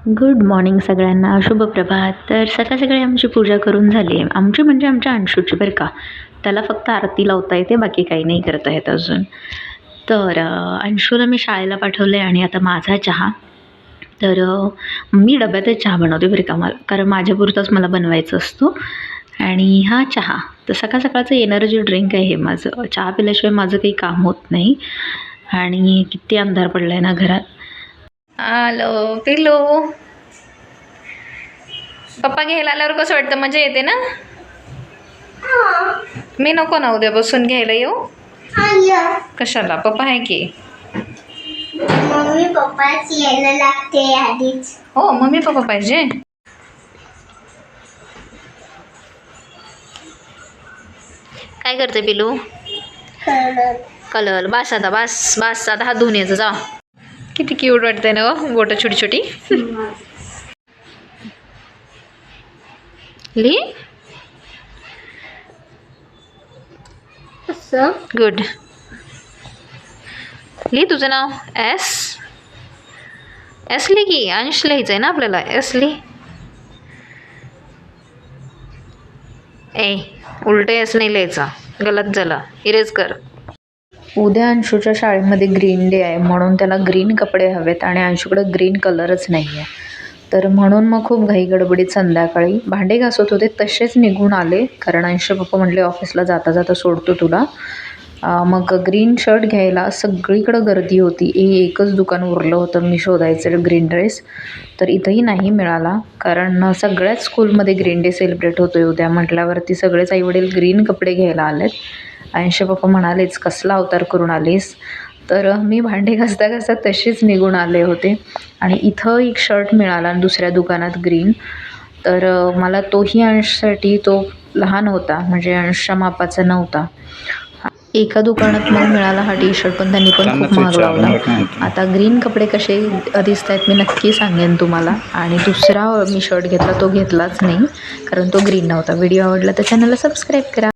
Good morning सगळ्यांना. शुभ प्रभात. तर सकाळ सकाळी आमची पूजा करून झाली. आहे आमची म्हणजे आमच्या अंशूची बरं का. त्याला फक्त आरती लावता येते बाकी काही नाही करता येत अजून. तर अंशूला मी शाळेला पाठवलं आहे आणि आता माझा चहा. तर मी डब्यातच चहा बनवते बरं का. मला कारण माझ्यापुरताच मला बनवायचं असतो. आणि हा चहा. तर सकाळ सकाळचं एनर्जी ड्रिंक आहे हे माझं. चहा पिल्याशिवाय माझं काही काम होत नाही. आणि किती अंधार पडला आहे ना घरात. हॅलो पिल्लू. पप्पा घ्यायला आल्यावर कसं वाटतं? मजा येते ना? मी नको ना उद्या बसून घ्यायला येऊ. कशाला? पप्पा आहे की? मम्मी पप्पाच यायला लागते आधीच. हो मम्मी पप्पा पाहिजे. काय करते पिलू कलर. बास आता बास बास. आता हात धुवून यायचं जा. किती क्यूट वाटतंय ना गं बोटं छोटी छोटी. ली? गुड ली तुझं नाव? एस एस ली की? अंश लिहायचं आहे ना आपल्याला. एस ली. ए उलटे एस नाही लिहायचं. गलत झालं. इरेज कर. उद्या अंशूच्या शाळेमध्ये ग्रीन डे आहे म्हणून त्याला ग्रीन कपडे हवेत आणि अंशूकडे ग्रीन कलरच नाही आहे तर म्हणून मग खूप घाई गडबडीत संध्याकाळी भांडे घासत होते तसेच निघून आले. कारण अंश पप्पा म्हटले ऑफिसला जाता जाता सोडतो तुला. मग ग्रीन शर्ट घ्यायला सगळीकडं गर्दी होती. हे एकच दुकान उरलं होतं मी शोधायचं ग्रीन ड्रेस तर इथंही नाही मिळाला. कारण सगळ्याच स्कूलमध्ये ग्रीन डे सेलिब्रेट होतो आहे उद्या. म्हटल्यावरती सगळेच आईवडील ग्रीन कपडे घ्यायला आलेत. ऐंशी पप्पा म्हणालेच कसला अवतार करून आलीस? तर मी भांडे घासता घासता तशीच निघून आले होते. आणि इथं एक शर्ट मिळाला दुसऱ्या दुकानात ग्रीन तर मला तोही अंशसाठी तो लहान होता. म्हणजे अंशच्या मापाचा नव्हता. एका दुकानात मग मिळाला हा टी शर्ट पण त्यांनी पण खूप महाग लावला. आता ग्रीन कपडे कसे दिसत आहेत मी नक्की सांगेन तुम्हाला. आणि दुसरा मी शर्ट घेतला तो घेतलाच नाही कारण तो ग्रीन नव्हता. व्हिडिओ आवडला तर चॅनलला सबस्क्राईब करा.